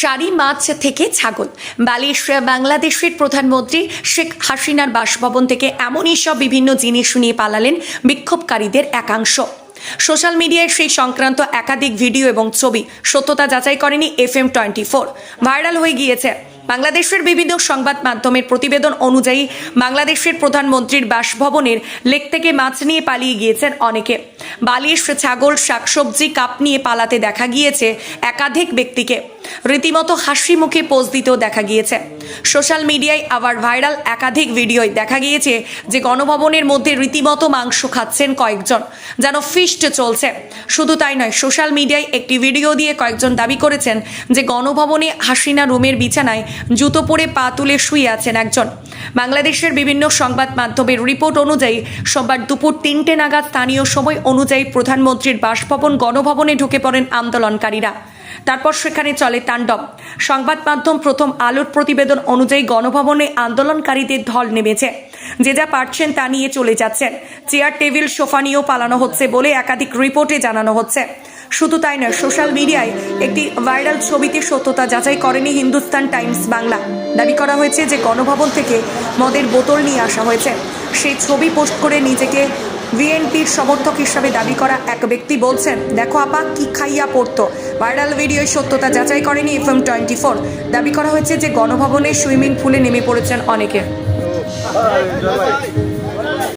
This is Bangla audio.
শাড়ি, মাছ থেকে ছাগল। বালিশ বাংলাদেশের প্রধানমন্ত্রী শেখ হাসিনার বাসভবন থেকে এমনই সব বিভিন্ন জিনিস নিয়ে পালালেন বিক্ষোভকারীদের একাংশ। সোশ্যাল মিডিয়ায় সেই সংক্রান্ত একাধিক ভিডিও এবং ছবি সত্যতা যাচাই করেনি F M twenty four viral হয়ে গিয়েছে। বাংলাদেশের বিভিন্ন সংবাদ মাধ্যমের প্রতিবেদন অনুযায়ী বাংলাদেশের প্রধানমন্ত্রীর বাসভবনের লেক থেকে মাছ নিয়ে পালিয়ে গিয়েছেন অনেকে। বালিশ ছাগল, শাকসবজি কাপ নিয়ে পালাতে দেখা গিয়েছে একাধিক ব্যক্তিকে। রীতিমতো হাসি মুখে পোজ দিতেও দেখা গিয়েছে। সোশ্যাল মিডিয়ায় আবার ভাইরাল একাধিক ভিডিওয় দেখা গিয়েছে যে গণভবনের মধ্যে রীতিমতো মাংস খাচ্ছেন কয়েকজন, যেন ফিস্ট চলছে। শুধু তাই নয়, সোশ্যাল মিডিয়ায় একটি ভিডিও দিয়ে কয়েকজন দাবি করেছেন যে গণভবনে হাসিনা রুমের বিছানায় জুতো পরে পা তুলে শুয়ে আছেন একজন। বাংলাদেশের বিভিন্ন সংবাদ মাধ্যমের রিপোর্ট অনুযায়ী, সোমবার দুপুর তিনটে নাগাদ স্থানীয় সময় অনুযায়ী প্রধানমন্ত্রীর বাসভবন গণভবনে ঢুকে পড়েন আন্দোলনকারীরা। তারপর সেখানে চলে তাণ্ডব। সংবাদ মাধ্যম প্রথম আলোর প্রতিবেদন অনুযায়ী গণভবনে আন্দোলনকারীদের ঢল নেমেছে। যে যা পারছেন তা নিয়ে চলে যাচ্ছেন। চেয়ার, টেবিল, সোফা নিয়েও পালানো হচ্ছে বলে একাধিক রিপোর্টে জানানো হচ্ছে। শুধু তাই নয়, সোশ্যাল মিডিয়ায় একটি ভাইরাল ছবিতে সত্যতা যাচাই করেনি হিন্দুস্তান টাইমস বাংলা। দাবি করা হয়েছে যে গণভবন থেকে মদের বোতল নিয়ে আসা হয়েছে। সেই ছবি পোস্ট করে নিজেকে ভিএনপির সমর্থক হিসাবে দাবি করা এক ব্যক্তি বলছেন, দেখো আপা, কি খাইয়া পড়ত। ভাইরাল ভিডিওর সত্যতা যাচাই করেনি এফ এম টোয়েন্টি ফোর। দাবি করা হয়েছে যে গণভবনে সুইমিং পুলে নেমে পড়েছেন অনেকে।